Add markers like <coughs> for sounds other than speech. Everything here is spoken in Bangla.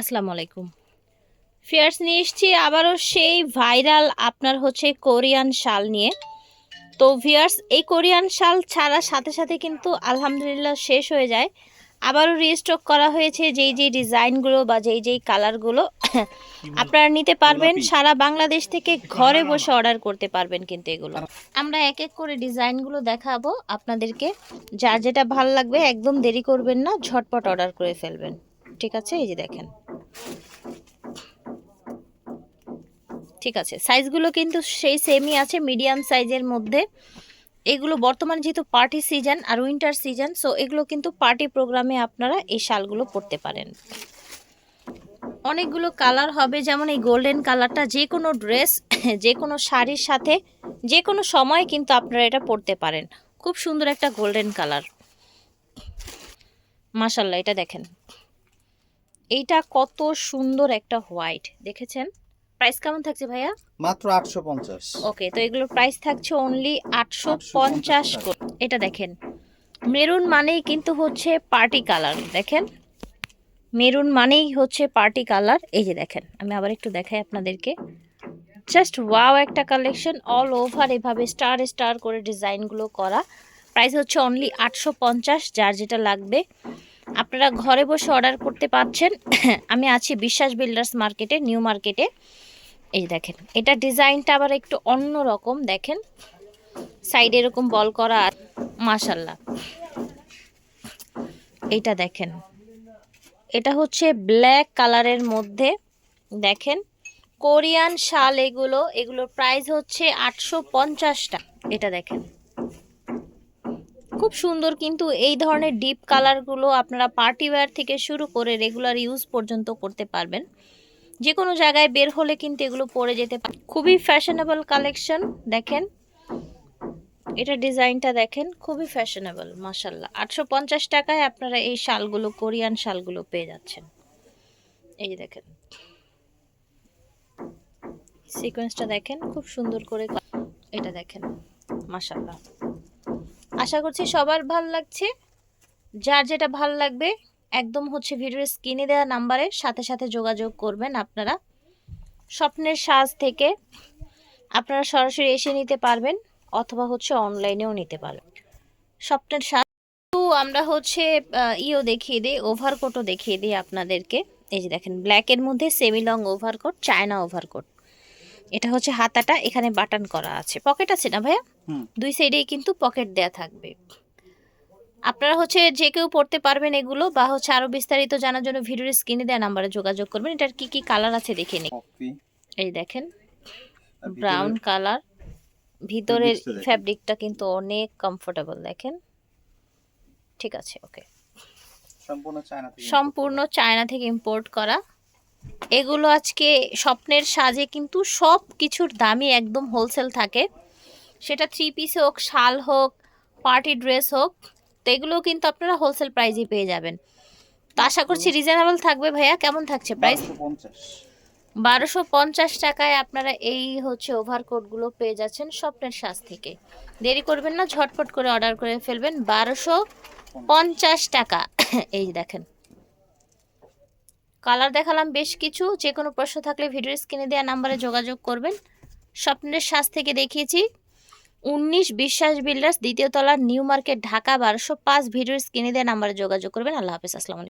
আসসালামু আলাইকুম। ফিয়ার্স নিয়ে এসছি আবারও সেই ভাইরাল আপনার হচ্ছে কোরিয়ান শাল নিয়ে। তো ভিয়ার্স এই কোরিয়ান শাল ছাড়ার সাথে সাথে কিন্তু আলহামদুলিল্লাহ শেষ হয়ে যায়। আবারও রিস্টক করা হয়েছে যেই যেই ডিজাইনগুলো বা যেই যেই কালারগুলো <coughs> আপনারা নিতে পারবেন সারা বাংলাদেশ থেকে ঘরে বসে অর্ডার করতে পারবেন কিন্তু এগুলো। আমরা এক এক করে ডিজাইনগুলো দেখাবো আপনাদেরকে। যার যেটা ভালো লাগবে একদম দেরি করবেন না ঝটপট অর্ডার করে ফেলবেন। ঠিক আছে এই যে দেখেন। ঠিক আছে। সাইজগুলো কিন্তু সেই সেমই আছে মিডিয়াম সাইজের মধ্যে। এগুলো বর্তমানে যেহেতু পার্টি সিজন আর উইন্টার সিজন সো এগুলো কিন্তু পার্টি প্রোগ্রামে আপনারা এই শালগুলো পরতে পারেন। অনেকগুলো কালার হবে, যেমন এই গোল্ডেন কালারটা যে কোনো ড্রেস যে কোনো শাড়ির সাথে যে কোনো সময় কিন্তু আপনারা এটা পরতে পারেন। খুব সুন্দর একটা গোল্ডেন কালার মাশাল্লাহ এটা দেখেন। এইটা কত সুন্দর একটা হোয়াইট দেখেছেন? প্রাইস কেমন থাকছে ভাইয়া? মাত্র আটশো পঞ্চাশ। ওকে তো এগুলোর প্রাইস থাকছে অনলি আটশো পঞ্চাশ এটা দেখেন মেরুন মানেই কিন্তু হচ্ছে পার্টি কালার দেখেন? মেরুন মানেই হচ্ছে পার্টি কালার এই যে দেখেন আমি আবার একটু দেখাই আপনাদেরকে। জাস্ট ওয়াও একটা কালেকশন অল ওভার এভাবে স্টার স্টার করে ডিজাইনগুলো করা। প্রাইস হচ্ছে অনলি আটশো পঞ্চাশ যার যেটা লাগবে। আপনারা ঘরে বসে অর্ডার করতে পারছেন <coughs> আমি আছি বিশ্বাস বিল্ডার্স মার্কেটে নিউ মার্কেটে এই দেখেন, এটা ডিজাইনটা আবার একটু অন্য রকম, দেখেন। সাইডে এরকম বল করা আর মাশাল্লাহ এটা দেখেন, এটা হচ্ছে ব্ল্যাক কালারের মধ্যে, দেখেন। কোরিয়ান শাল এগুলো, এগুলোর প্রাইস হচ্ছে আটশো পঞ্চাশটা এটা দেখেন। খুব সুন্দর কিন্তু এই ধরনের ডিপ কালারগুলো আপনারা পার্টি ওয়্যার থেকে শুরু করে রেগুলার ইউজ পর্যন্ত করতে পারবেন। যে কোনো জায়গায় বের হলে কিন্তু এগুলো পরে যেতে পারে খুবই ফ্যাশনেবল কালেকশন দেখেন। এটা ডিজাইনটা দেখেন, খুবই ফ্যাশনেবল মাসাল্লাহ আটশো পঞ্চাশ টাকায় আপনারা এই শালগুলো, কোরিয়ান শালগুলো পেয়ে যাচ্ছেন। এই দেখেন। সিকোয়েন্সটা দেখেন, খুব সুন্দর করে এটা দেখেন মাসাল্লাহ আশা করছি সবার ভালো লাগছে। যার যেটা ভালো লাগবে একদম হচ্ছে ভিডিওর স্ক্রিনে দেওয়া নাম্বারের সাথে সাথে যোগাযোগ করবেন আপনারা। স্বপ্নের সাজ থেকে আপনারা সরাসরি এসে নিতে পারবেন অথবা হচ্ছে অনলাইনেও নিতে পারবেন। স্বপ্নের সাজ তো আমরা হচ্ছে ইও দেখিয়ে দিই ওভারকোটও দেখিয়ে দিই আপনাদেরকে। এই যে দেখেন ব্ল্যাকের মধ্যে semi long overcoat China overcoat এটা হচ্ছে হাতাটা এখানে বাটন করা আছে। পকেট আছে না ভাইয়া। দুই সাইডেই কিন্তু পকেট দেয়া থাকবে। আপনারা হচ্ছে যে কেউ পড়তে পারবেন এগুলো বা হচ্ছে আরও বিস্তারিত জানার জন্য ভিডিওর স্ক্রিনে দেওয়া নাম্বারে যোগাযোগ করবেন। এটার কি কি কালার আছে দেখে নিন। এই দেখেন ব্রাউন কালার ভিতরের ফ্যাব্রিকটা কিন্তু অনেক কমফোর্টেবল দেখেন। ঠিক আছে ওকে সম্পূর্ণ চায়না থেকে সম্পূর্ণ চায়না থেকে ইম্পোর্ট করা। এগুলো আজকে স্বপ্নের সাজে কিন্তু সব কিছুর দামই একদম হোলসেল থাকে। সেটা থ্রি পিস হোক শাল হোক পার্টি ড্রেস হোক তো এগুলোও কিন্তু আপনারা হোলসেল প্রাইজে পেয়ে যাবেন। তো আশা করছি রিজনেবল থাকবে ভাইয়া। কেমন থাকছে প্রাইস বারোশো পঞ্চাশ। টাকায় আপনারা এই হচ্ছে ওভারকোটগুলো পেয়ে যাচ্ছেন স্বপ্নের সাজ থেকে। দেরি করবেন না ঝটপট করে অর্ডার করে ফেলবেন। বারোশো পঞ্চাশ টাকা। <coughs> এই দেখেন। কালার দেখালাম বেশ কিছু। যে কোনো প্রশ্ন থাকলে ভিডিও স্ক্রিনে দেওয়া নাম্বারে যোগাযোগ করবেন। স্বপ্নের শ্বাস থেকে দেখিয়েছি, উনিশ বিশ্বাস বিল্ডার্স দ্বিতীয় তলার নিউ মার্কেট, ঢাকা বারোশো পাঁচ, ভিডিওর স্ক্রিনে দেওয়া নাম্বারে যোগাযোগ করবেন। আল্লাহ হাফিজ, আসসালামু